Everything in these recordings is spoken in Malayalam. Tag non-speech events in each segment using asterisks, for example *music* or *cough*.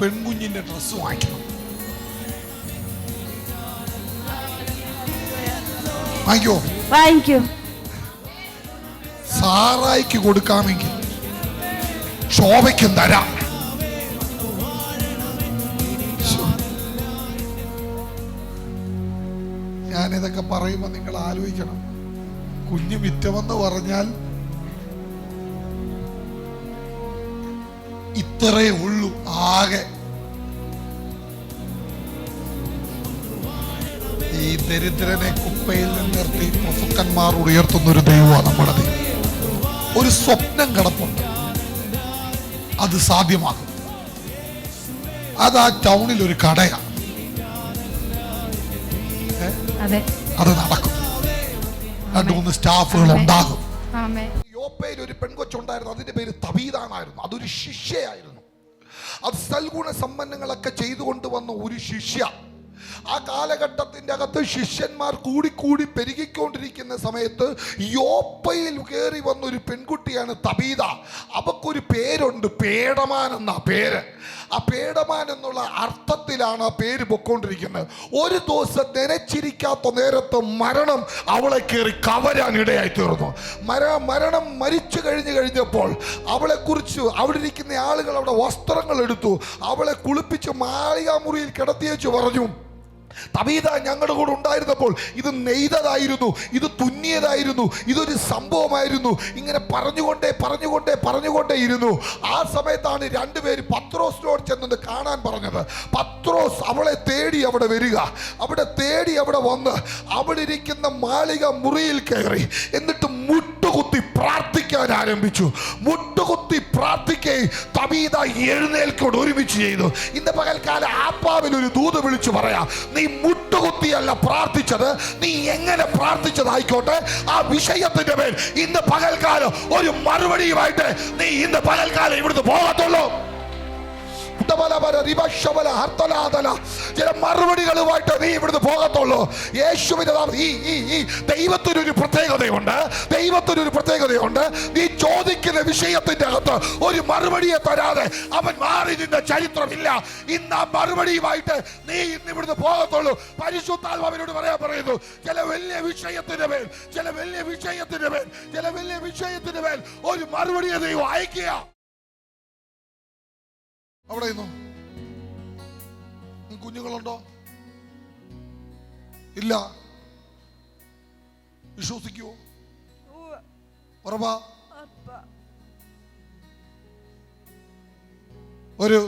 പെൺകുഞ്ഞിന്റെ ഡ്രസ്സ് വാങ്ങിക്കണം. വാങ്ങിക്കോ? വാങ്ങിക്കോ. സാറായിക്ക് കൊടുക്കാമെങ്കിൽ ശോഭയ്ക്കും തരാം. ഞാൻ ഞാനിതൊക്കെ പറയുമ്പോൾ നിങ്ങൾ ആലോചിക്കണം. കുഞ്ഞ് വിറ്റമെന്ന് പറഞ്ഞാൽ ഇത്രേ ഉള്ളൂ ആകെ. ദരിദ്രനെ കുപ്പയിൽ നിർത്തി പ്രഭുക്കന്മാർ ഉയർത്തുന്ന ഒരു ദൈവമാണ് നമ്മുടെ ദൈവം. ഒരു സ്വപ്നം കിടപ്പുണ്ട്. അത് സാധ്യമാകും. അത് ആ ടൗണിൽ ഒരു കടയാണ്. അതെ. നടക്കും. രണ്ടു മൂന്ന് സ്റ്റാഫുകൾ ഉണ്ടാകും. യോപ്പയിൽ ഒരു പെൺകൊച്ചുണ്ടായിരുന്നു. അതിന്റെ പേര് തബീതാനായിരുന്നു അതൊരു ശിഷ്യയായിരുന്നു. അത് സൽഗുണ സമ്പന്നങ്ങളൊക്കെ ചെയ്തുകൊണ്ട് വന്ന ഒരു ശിഷ്യ. ആ കാലഘട്ടത്തിന്റെ അകത്ത് ശിഷ്യന്മാർ കൂടിക്കൂടി പെരുകിക്കൊണ്ടിരിക്കുന്ന സമയത്ത് യോപ്പയിൽ കയറി വന്ന ഒരു പെൺകുട്ടിയാണ് തബീത അവക്കൊരു പേരുണ്ട് പേടമാൻ എന്ന പേര്. ആ പേടമാൻ എന്നുള്ള അർത്ഥത്തിലാണ് ആ പേര് പൊക്കോണ്ടിരിക്കുന്നത് ഒരു ദിവസം നനച്ചിരിക്കാത്ത നേരത്ത് മരണം അവളെ കയറി കവരാൻ ഇടയായി തീർന്നു. മര മരണം മരിച്ചു കഴിഞ്ഞു കഴിഞ്ഞപ്പോൾ അവളെക്കുറിച്ച് അവിടെ ഇരിക്കുന്ന ആളുകൾ അവിടെ വസ്ത്രങ്ങൾ എടുത്തു. അവളെ കുളിപ്പിച്ച് മാളികാമുറിയിൽ കിടത്തിയേച്ചു പറഞ്ഞു. തബീത ഞങ്ങളുടെ കൂടെ ഉണ്ടായിരുന്നപ്പോൾ ഇത് നെയ്തതായിരുന്നു ഇത് തുന്നിയതായിരുന്നു ഇതൊരു സംഭവമായിരുന്നു. ഇങ്ങനെ പറഞ്ഞുകൊണ്ടേ പറഞ്ഞുകൊണ്ടേ പറഞ്ഞുകൊണ്ടേ ഇരുന്നു. ആ സമയത്താണ് രണ്ടുപേര് പത്രോസിനോട് ചെന്നത് കാണാൻ പറഞ്ഞത്. പത്രോസ് അവളെ തേടി അവിടെ വരിക. അവിടെ തേടി അവിടെ വന്ന് അവിടെ ഇരിക്കുന്ന മാളിക മുറിയിൽ കയറി. എന്നിട്ട് മുട്ടുകുത്തി പ്രാർത്ഥിക്കാൻ ആരംഭിച്ചു മുട്ടുകുത്തി പ്രാർത്ഥിക്കുകയും തമീത എഴുന്നേൽക്കോട് ഒരുമിച്ച് ചെയ്തു ഇന്ന് പകൽക്കാലം ആപ്പാവിൽ ഒരു ദൂത് വിളിച്ചു പറയാം നീ മുട്ടുകുത്തിയല്ല പ്രാർത്ഥിച്ചത് നീ എങ്ങനെ പ്രാർത്ഥിച്ചതായിക്കോട്ടെ ആ വിഷയത്തിന്റെ മേൽ ഇന്ന് പകൽക്കാലം ഒരു മറുപടിയുമായിട്ട് നീ ഇന്ന് പകൽക്കാലം ഇവിടുന്ന് പോകത്തുള്ളൂ. ചില മറുപടികളുമായിട്ട് നീ ഇവിടുന്ന് പോകത്തുള്ളൂ. യേശുവിന്റെ ഈ ഈ ഈ ദൈവത്തിനൊരു പ്രത്യേകതയുണ്ട്. ദൈവത്തിനൊരു പ്രത്യേകതയുണ്ട്. നീ ചോദിക്കുന്ന വിഷയത്തിന്റെ അകത്ത് ഒരു മറുപടിയെ തരാതെ അവൻ മാറി നിന്ന ചരിത്രമില്ല. ഇന്ന് ആ മറുപടിയുമായിട്ട് നീ ഇന്ന് ഇവിടുന്ന് പോകത്തുള്ളൂ. പരിശുദ്ധാത്മാവിനോട് പറയാൻ പറയുന്നു ചില വലിയ വിഷയത്തിന്റെ മേൽ ചില വലിയ വിഷയത്തിന്റെ മേൽ ചില വലിയ വിഷയത്തിന്റെ മേൽ ഒരു മറുപടിയെ ദൈവം അയക്കുക അവിടെ നിന്നോ? കുഞ്ഞുങ്ങളുണ്ടോ? ഇല്ല. വിശ്വസിക്കുവോ? ഉറപ്പാ? ഒരു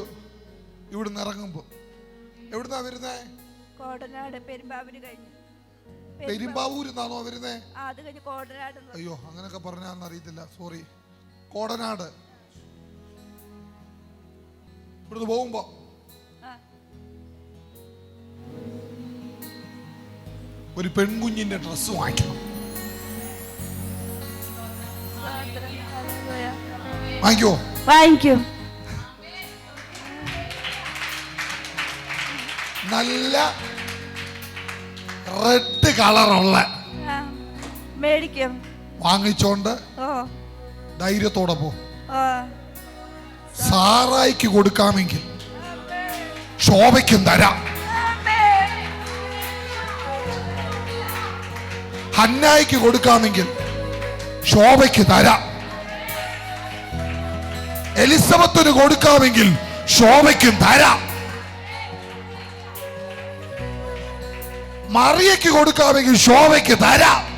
ഇവിടുന്ന് ഇറങ്ങുമ്പോ. എവിടുന്നാ വരുന്നേ? കോടനാട് പെരുമ്പാവൂര് കഴിഞ്ഞു. പെരുമ്പാവൂരിൽ നിന്നാണോ വരുന്നേ? ആ, അത് കഴിഞ്ഞ് കോടനാട് അയ്യോ അങ്ങനെയൊക്കെ പറഞ്ഞാന്ന് അറിയത്തില്ല സോറി കോടനാട്. ഇവിടുന്ന് പോകുമ്പോ. ആ. ഒരു പെൺകുഞ്ഞിന്റെ ഡ്രസ്സ് വാങ്ങിക്കണം. വാങ്ങിക്കോ. വാങ്ങിക്കോ. നല്ല റെഡ് കളറുള്ള. മേടിക്കും. വാങ്ങിച്ചോണ്ട് ഓ. ധൈര്യത്തോടെ പോ. സാറായിക്ക് കൊടുക്കാമെങ്കിൽ ശോഭയ്ക്കും തരാം. ഹന്നായിക്ക് കൊടുക്കാമെങ്കിൽ ശോഭയ്ക്ക് തരാം. എലിസബത്തിന് കൊടുക്കാമെങ്കിൽ ശോഭയ്ക്കും തരാം. മറിയയ്ക്ക് കൊടുക്കാമെങ്കിൽ ശോഭയ്ക്ക് തരാം.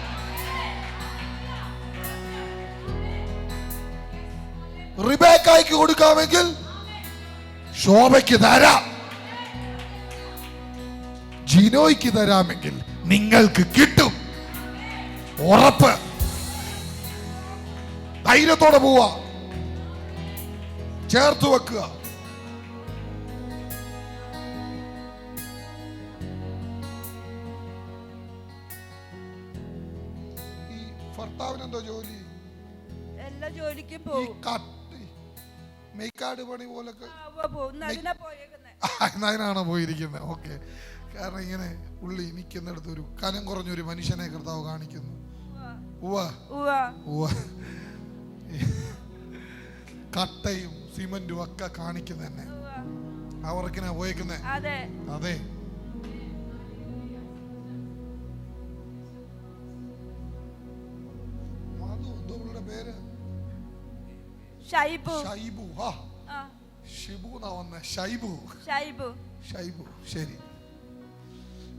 റിബേക്കായ്ക്ക് കൊടുക്കാമെങ്കിൽ ശോഭയ്ക്ക് തരാം. ജിനോയ്ക്ക് തരാമെങ്കിൽ നിങ്ങൾക്ക് കിട്ടും. ഉറപ്പ്. ധൈര്യത്തോടെ പോവാ ചേർത്ത് വെക്കുക. ഭർത്താവിനെന്തോ ജോലി? എല്ലാ ജോലിക്കും പോകും. മെയ്ക്കാട് പണി പോലൊക്കെ. അതിനാണോ പോയിരിക്കുന്നത് ഓക്കെ. കാരണം ഇങ്ങനെ പുള്ളി നിൽക്കുന്നിടത്ത് ഒരു കനം കുറഞ്ഞൊരു മനുഷ്യനെ കർത്താവ് കാണിക്കുന്നു. കട്ടയും സിമന്റും ഒക്കെ കാണിക്കുന്നതന്നെ. തന്നെ ഉവ്വ. ആ വർക്കിനാ പോയേക്കുന്നേ. അതെ. ഷൈബു. ഷൈബു. ആ. ഷിബു എന്നാ വന്നേ? ഷൈബു. ഷൈബു. ഷൈബു. ശരി.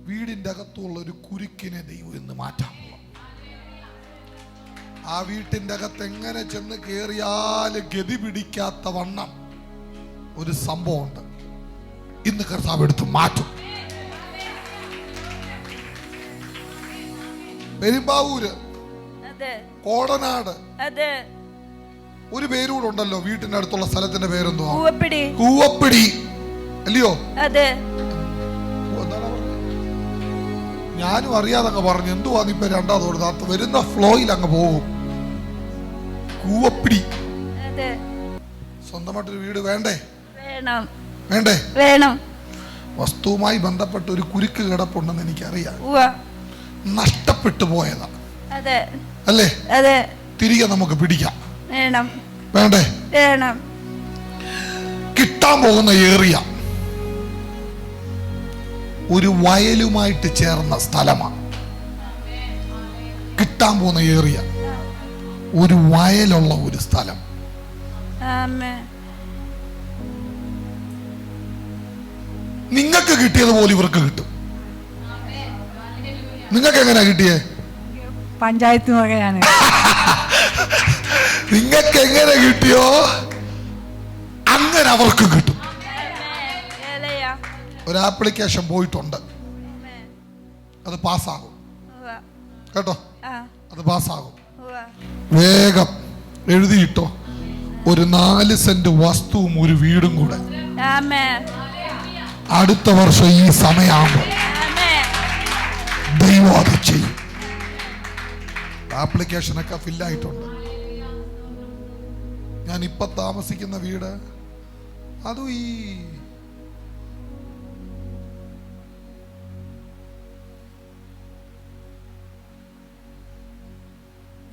വീടിന്റെ അകത്തുള്ള ഒരു കുരുക്കിനെ ദൈവം ഇന്ന് മാറ്റാം ആ വീട്ടിന്റെ അകത്ത് എങ്ങനെ ചെന്ന് കയറിയാൽ ഗതി പിടിക്കാത്ത വണ്ണം ഒരു സംഭവമുണ്ട്. ഇന്ന് കർത്താവ് എടുത്ത് മാറ്റും. പെരുമ്പാവൂര്. കോടനാട്. അതെ. ഒരു പേരൂടെ ഉണ്ടല്ലോ വീട്ടിന്റെ അടുത്തുള്ള സ്ഥലത്തിന്റെ പേരെന്തോ കൂവപ്പിടി. കൂവപ്പിടി. അല്ലയോ? അതെ. ഞാനും അറിയാതെ അങ്ങ് പറഞ്ഞു എന്തുവാ ഇപ്പൊ രണ്ടാമതോട് അത് വരുന്ന ഫ്ലോയിൽ അങ്ങ് പോകും. കൂവപ്പിടി. സ്വന്തമായിട്ടൊരു വീട് വേണ്ടേ? വേണം. വേണ്ടേ? വേണം. വസ്തുവുമായി ബന്ധപ്പെട്ട ഒരു കുരുക്ക് കിടപ്പുണ്ടെന്ന് എനിക്കറിയാം. അറിയാം നഷ്ടപ്പെട്ടു പോയതാ. അതെ. അല്ലേ? തിരികെ നമുക്ക് പിടിക്കാം. വേണം. വേണ്ടേ? വേണം. കിട്ടാൻ പോകുന്ന ഏറിയ ഒരു വയലുമായിട്ട് ചേർന്ന സ്ഥലമാണ് കിട്ടാൻ പോകുന്ന ഏറിയ ഒരു വയലുള്ള ഒരു സ്ഥലം. നിങ്ങൾക്ക് നിങ്ങൾക്ക് കിട്ടിയതുപോലെ ഇവർക്ക് കിട്ടും. നിങ്ങൾക്ക് എങ്ങനെയാ കിട്ടിയേ? പഞ്ചായത്ത് വകയാണ്. *laughs* നിങ്ങൾക്ക് എങ്ങനെ കിട്ടിയോ അങ്ങനെ അവർക്ക് കിട്ടും. ഒരു ആപ്ലിക്കേഷൻ പോയിട്ടുണ്ട്. അത് പാസ്സാകും. കേട്ടോ? അത് പാസ്സാകും. വേഗം എഴുതിയിട്ടോ? ഒരു നാല് സെന്റ് വസ്തുവും ഒരു വീടും കൂടെ. അടുത്ത വർഷം ഈ സമയമാകുമ്പോൾ ദൈവം അത് ചെയ്യും. ആപ്ലിക്കേഷനൊക്കെ ഫില്ലായിട്ടുണ്ട്. ഞാൻ ഇപ്പൊ താമസിക്കുന്ന വീട്. അതും ഈ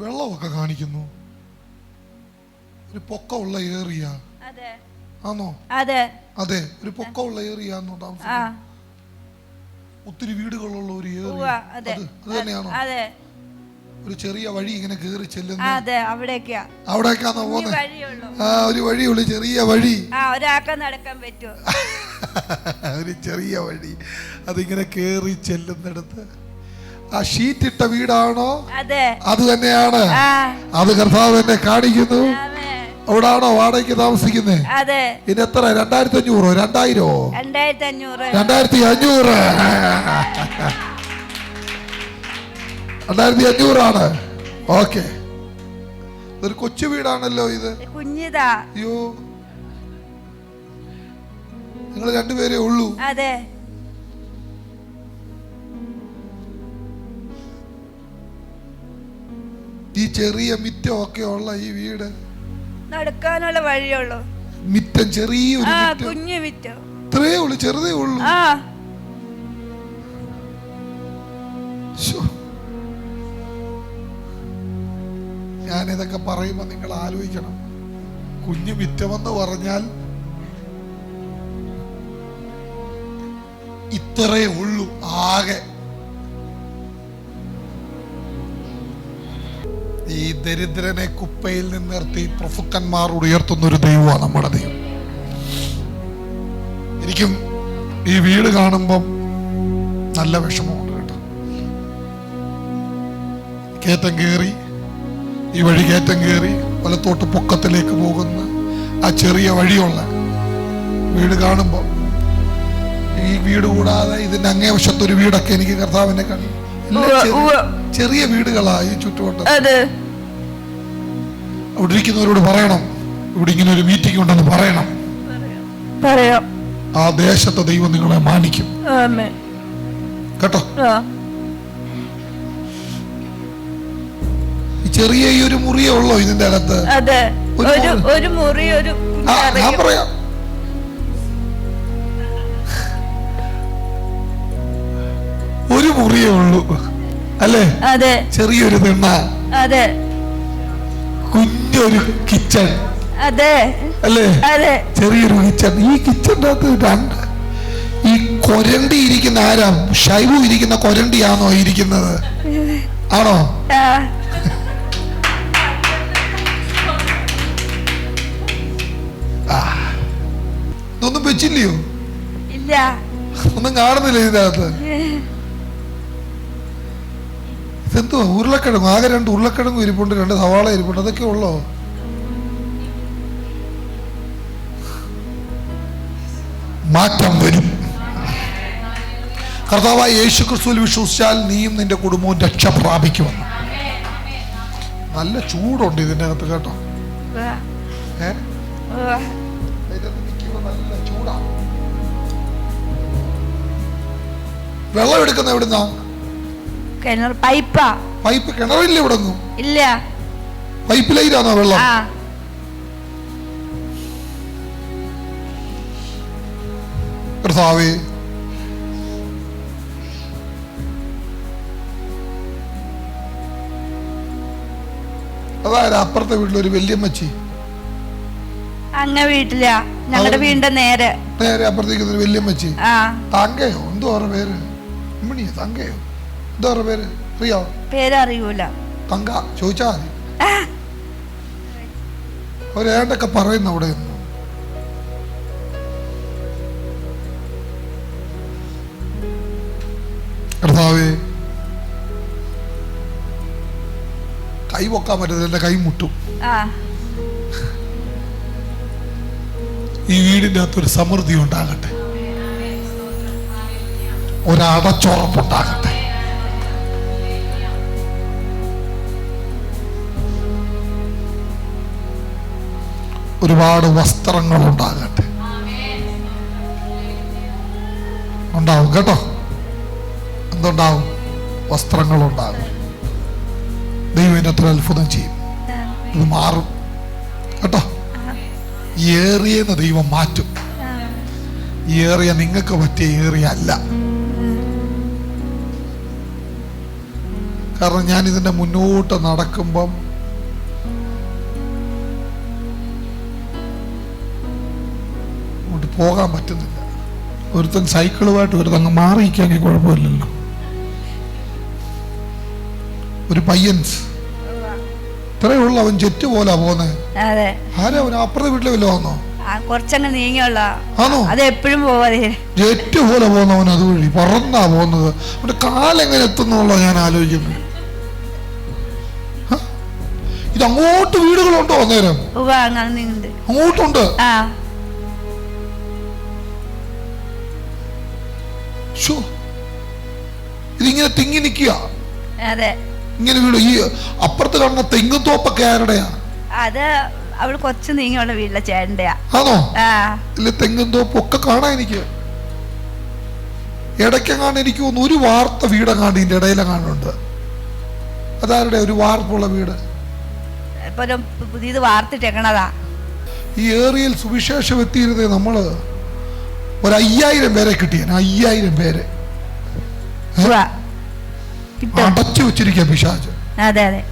വെള്ളമൊക്കെ കാണിക്കുന്നു. ഒരു പൊക്കമുള്ള ഏറിയ. ആണോ അതെ. അതെ ഒരു പൊക്കമുള്ള ഏറിയ ആണോ താമസിക്കുന്നത് ഒത്തിരി വീടുകളുള്ള ഒരു ഏറിയ. അതെ. തന്നെയാണോ? ഒരു ചെറിയ വഴി ഇങ്ങനെ കയറി ചെല്ലുന്നു അതെ അവിടേക്കാ. അവിടേക്കാണോ ഈ പോകുന്നത് ആ ഒരു വഴിയുള്ളു ചെറിയ വഴി. ഒരാൾക്ക് നടക്കാൻ പറ്റുമോ *laughs* ഒരു ചെറിയ വഴി. അതിങ്ങനെ കയറി ചെല്ലുന്നിടത്ത്. ആ ഷീറ്റ് ഇട്ട വീടാണോ? അതെ. തന്നെയാണ്. അത് കർത്താവ് എന്നെ കാണിക്കുന്നു. അവിടാണോ വാടകയ്ക്ക് താമസിക്കുന്നത് ഇനി എത്ര? രണ്ടായിരത്തി അഞ്ഞൂറോ രണ്ടായിരോ? രണ്ടായിരത്തി അഞ്ഞൂറ് *laughs* രണ്ടായിരത്തി അഞ്ഞൂറ് രണ്ടായിരത്തി അഞ്ഞൂറാണ്. ഓക്കെ. ഒരു കൊച്ചു വീടാണല്ലോ ഇത്. കുഞ്ഞിതാ. അയ്യോ. നിങ്ങൾ രണ്ടുപേരെ ഉള്ളൂ. അതെ. ഈ ചെറിയ മിറ്റം ഒക്കെ ഉള്ള ഈ വീട്. നടക്കാനുള്ള വഴിയുള്ളൂ മിറ്റം ചെറിയൊരു കുഞ്ഞു മിറ്റം. ഇത്രേ ഉള്ളൂ ചെറുതേ ഉള്ളൂ. ആ. ഞാനിതൊക്കെ പറയുമ്പോ നിങ്ങൾ ആലോചിക്കണം. കുഞ്ഞു മിറ്റമെന്ന് പറഞ്ഞാൽ ഇത്രേ ഉള്ളൂ ആകെ. ഈ ദരിദ്രനെ കുപ്പയിൽ നിന്ന് നിർത്തി പ്രഫുക്കന്മാർ ഉയർത്തുന്ന ഒരു ദൈവമാണ് നമ്മുടെ ദൈവം. എനിക്കും ഈ വീട് കാണുമ്പം നല്ല വിഷമമുണ്ട് കേട്ടോ. കയറി ഈ വഴി കയറ്റം കയറി വലത്തോട്ട് പൊക്കത്തിലേക്ക് പോകുന്ന ആ ചെറിയ വഴിയുള്ള വീട് കാണുമ്പോൾ ഈ വീട് കൂടാതെ ഇതിന്റെ അങ്ങേ വശത്തൊരു വീടൊക്കെ എനിക്ക് കർത്താവിനെ കണ്ടു ചെറിയ- വീടുകളായി വീടുകളാ ഈ ചുറ്റുവട്ടം അവിടെ ഇരിക്കുന്നവരോട് പറയണം. ഇവിടെ ഇങ്ങനെ ഒരു മീറ്റിംഗ് ഉണ്ടെന്ന് പറയണം. പറയാം. ആ ദേശത്തെ ദൈവം നിങ്ങളെ മാനിക്കും. കേട്ടോ? ചെറിയ ഈ ഒരു മുറിയേ ഉള്ളോ ഇതിന്റെ അകത്ത്? ഒരു മുറി. ഞാൻ. പറയാം. ഒരു മുറിയേ ഉള്ളൂ. അല്ലേ? അതെ. ചെറിയൊരു തിണ്ണ. അതെ. കുഞ്ഞൊരു കിച്ചൺ. അതെ. അല്ലേ? അതെ. ചെറിയൊരു കിച്ചൺ. ഈ കിച്ചന്റെ അകത്ത് രണ്ട് ഈ കൊരണ്ടി ഇരിക്കുന്ന ആരാ? ഷൈബു ഇരിക്കുന്ന കൊരണ്ടിയാണോ ഇരിക്കുന്നത്? ആണോ? ആ ഇല്ല. ഒന്നും കാണുന്നില്ല ഇതിനകത്ത്. ഇതെന്തോ ഉരുളക്കിഴങ്ങ്? ആകെ രണ്ട് ഉരുളക്കിഴങ്ങ് ഇരിപ്പുണ്ട് രണ്ട് സവാള ഇരിപ്പുണ്ട്. അതൊക്കെ ഉള്ളോ? മാറ്റം വരും. കർത്താവായ യേശു ക്രിസ്തുവിൽ വിശ്വസിച്ചാൽ നീയും നിന്റെ കുടുംബവും രക്ഷ പ്രാപിക്കുമെന്ന്. നല്ല ചൂടുണ്ട് ഇതിനകത്ത് അകത്ത് കേട്ടോ. ഏ? വെള്ളം എടുക്കുന്ന എവിടുന്നാ? കിണർ പൈപ്പാ. പൈപ്പ് കിണറില്ല ഇവിടെങ്ങും ഇല്ല. പൈപ്പ് ലൈനാണോ വെള്ളം? ആ. കർത്താവേ. അതായത് അപ്പുറത്തെ വീട്ടിലൊരു വല്യമ്മച്ചി? അങ്ങ വീട്ടിലാ. ഞങ്ങളുടെ വീടിന്റെ നേരെ. നേരെ അപ്പുറത്തേക്ക് വല്യമ്മച്ചി. താങ്കയോ തങ്കയോ? എന്തോ അവരുടെ പേര്? ഇമ്മണിയോ തങ്കയോ? എന്താ പേര്? അറിയോ പേരറിയൂല. തങ്ക ചോദിച്ചാ മതി. ഒരേണ്ടൊക്കെ പറയുന്നു അവിടെ നിന്ന് കർത്താവേ കൈ പൊക്കാൻ പറ്റത്തില്ല എന്റെ കൈ മുട്ടും. ഈ വീടിന്റെ അകത്തൊരു സമൃദ്ധി ഉണ്ടാകട്ടെ. ഒരടച്ചുറപ്പുണ്ടാകട്ടെ ഒരുപാട് വസ്ത്രങ്ങൾ ഉണ്ടാകട്ടെ ഉണ്ടാവും കേട്ടോ. എന്തുണ്ടാവും? വസ്ത്രങ്ങൾ ഉണ്ടാകും ദൈവം ഇതിനത്ര അത്ഭുതം ചെയ്യും. ഇത് മാറും. കേട്ടോ? ഏറിയെന്ന് ദൈവം മാറ്റും. ഏറിയ നിങ്ങൾക്ക് പറ്റിയ ഏറിയ അല്ല. കാരണം ഞാൻ ഇതിന്റെ മുന്നോട്ട് നടക്കുമ്പം പോകാൻ പറ്റുന്നില്ല. ഒരുത്തൻ സൈക്കിളുമായിട്ട് ഒരുത്തൻ അങ്ങ് മാറിയിക്കാങ്കിൽ കുഴപ്പമില്ലല്ലോ. ഒരു പയ്യൻസ് ഇത്രയേ ഉള്ളു അവൻ ജെറ്റ് പോലാ പോന്നെ. ആരാ അവൻ അപ്പുറത്തെ വീട്ടിലെ വല്ലോ വന്നോ കുറച്ചങ്ങ് നീങ്ങിയുള്ള? ആണോ? അത് എപ്പോഴും പോവാതെ ജെറ്റ് പോലെ പോകുന്നവൻ അതുവഴി. പറന്നാ പോകുന്നത്. അവന്റെ കാലെങ്ങനെ എത്തുന്നുള്ള ഞാൻ ആലോചിക്കുന്നത്? ഇത് അങ്ങോട്ട് വീടുകളുണ്ടോ അന്നേരം? അങ്ങോട്ടുണ്ട്. ഇതിങ്ങനെ തിങ്ങി നിക്കുക ഇങ്ങനെ വീട് ഈ അപ്പുറത്ത് കാണുന്ന തെങ്ങുത്തോപ്പൊക്കെ ആരുടെയാ? അത് അവൾ കൊച്ച് നീങ്ങിയുള്ള വീട്ടിലെ ചേട്ടന്റെയാ. ആണോ? ഇല്ല തെങ്ങും തോപ്പും ഒക്കെ കാണാൻ എനിക്ക്. ഇടയ്ക്കെങ്ങാണ്ട് എനിക്ക് തോന്നുന്നു ഒരു വാർത്ത വീടെങ്ങാണ്ട് ഇതിന്റെ ഇടയിലെങ്ങാണ്ടുണ്ട് അതാരുടെ? ഒരു വാർപ്പുള്ള വീട്. ഒരു പുതിയത് വാർത്തിട്ടേക്കണതാ. ഈ ഏറിയൽ സുവിശേഷം എത്തിയിരുന്നത് നമ്മൾ ഒരു അയ്യായിരം പേരെ കിട്ടിയ അയ്യായിരം പേരെ. അടച്ചു വെച്ചിരിക്കുക പിശാജ് അതെ അതെ.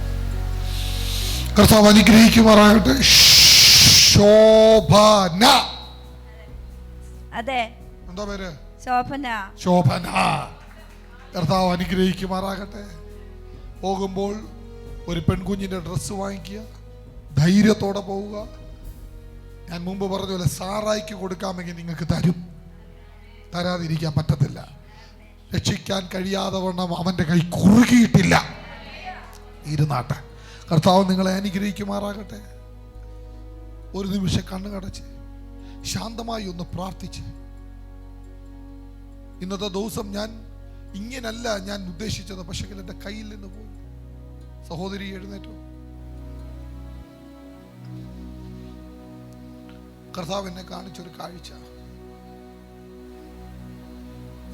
കർത്താവ് അനുഗ്രഹിക്കുമാറാകട്ടെ. ശോഭന. അതെ. എന്താ പേര്? ശോഭന. ശോഭന. കർത്താവ് അനുഗ്രഹിക്കുമാറാകട്ടെ. പോകുമ്പോൾ ഒരു പെൺകുഞ്ഞിന്റെ ഡ്രസ്സ് വാങ്ങിക്കുക ധൈര്യത്തോടെ പോവുക. ഞാൻ മുമ്പ് പറഞ്ഞ പോലെ സാറായിക്ക് കൊടുക്കാമെങ്കിൽ നിങ്ങൾക്ക് തരും. തരാതിരിക്കാൻ പറ്റത്തില്ല. രക്ഷിക്കാൻ കഴിയാതെ വണ്ണം അവന്റെ കൈ കുറുകിയിട്ടില്ല. ഇരുന്നാട്ടെ. കർത്താവ് നിങ്ങളെ അനുഗ്രഹിക്കുമാറാകട്ടെ. ഒരു നിമിഷം കണ്ണു കടച്ച് ശാന്തമായി ഒന്ന് പ്രാർത്ഥിച്ച്. ഇന്നത്തെ ദിവസം ഞാൻ ഇങ്ങനല്ല ഞാൻ ഉദ്ദേശിച്ചത് പക്ഷേ എന്റെ കയ്യിൽ നിന്ന് പോയി സഹോദരി എഴുന്നേറ്റു. കർത്താവ് എന്നെ കാണിച്ചൊരു കാഴ്ച.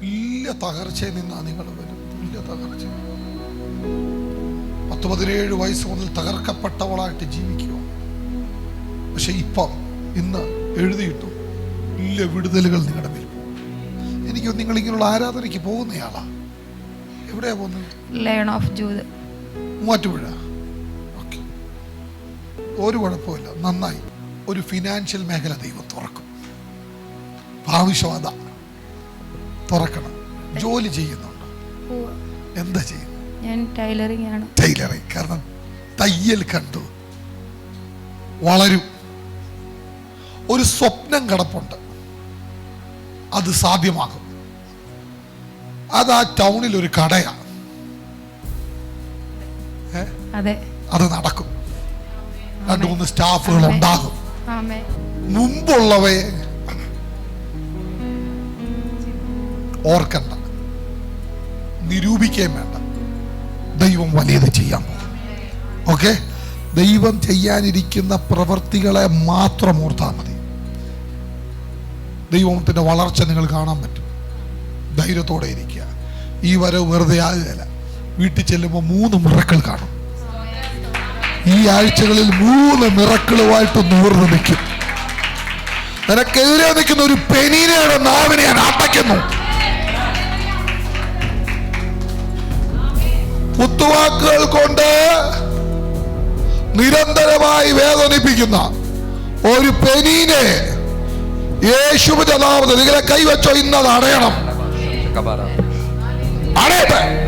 വലിയ തകർച്ചയിൽ നിന്നാണ് നിങ്ങൾ വരുന്നത്. വലിയ തകർച്ച പത്ത് പതിനേഴ് വയസ്സ് മുതൽ തകർക്കപ്പെട്ടവളായിട്ട് ജീവിക്കുക. പക്ഷെ ഇപ്പം ഇന്ന് എഴുതിയിട്ടു വലിയ വിടുതലുകൾ നിങ്ങളുടെ മേൽ എനിക്ക് നിങ്ങൾ ഇങ്ങനെയുള്ള ആരാധനയ്ക്ക് പോകുന്നയാളാ. എവിടെയാ പോകുന്നത്? Lion of Judah Muvattupuzha okay. ഒരു കുഴപ്പമില്ല നന്നായി. ഒരു ഫിനാൻഷ്യൽ മേഖല ദൈവം തുറക്കും. ഭാവിശ്വാദ തുറക്കണം. ജോലി ചെയ്യുന്നുണ്ട്. എന്താ ചെയ്യുന്നു ഞാൻ ടൈലറിംഗ് ആണ്. ടൈലറിങ് കാരണം തയ്യൽ കണ്ടു. വളരും. ഒരു സ്വപ്നം കിടപ്പുണ്ട്. അത് സാധ്യമാകും. അത് ആ ടൗണിൽ ഒരു കടയാണ് അതെ. നടക്കും. രണ്ടു മൂന്ന് സ്റ്റാഫുകൾ ഉണ്ടാകും. മുമ്പുള്ളവയെ ഓർക്കണ്ട. നിരൂപിക്കുകയും വേണ്ട. ദൈവം വലിയത് ചെയ്യാൻ പോകും. ഓക്കെ? ദൈവം ചെയ്യാനിരിക്കുന്ന പ്രവൃത്തികളെ മാത്രം ഓർത്താൽ മതി. ദൈവത്തിന്റെ വളർച്ച നിങ്ങൾ കാണാൻ പറ്റും. ധൈര്യത്തോടെ ഇരിക്കുക. ഈ വരവ് വെറുതെ ആകുകയില്ല. വീട്ടിൽ ചെല്ലുമ്പോൾ മൂന്ന് മുറക്കൾ കാണും. ഈ ആഴ്ചകളിൽ മൂന്ന് നിറക്കളുമായിട്ട് നൂർന്ന് നിൽക്കും. നിനക്കെതിരെ നിൽക്കുന്ന ഒരു പെനീനയുടെ നാവിനെ ഞാൻ അടയ്ക്കുന്നു കുത്തുവാക്കുകൾ കൊണ്ട് നിരന്തരമായി വേദനിപ്പിക്കുന്ന ഒരു പെനീനെ യേശുവിന്റെ നാമത്തിൽ നിങ്ങളെ കൈവച്ചോ ഇന്നത് അടയണം. അടയട്ടെ.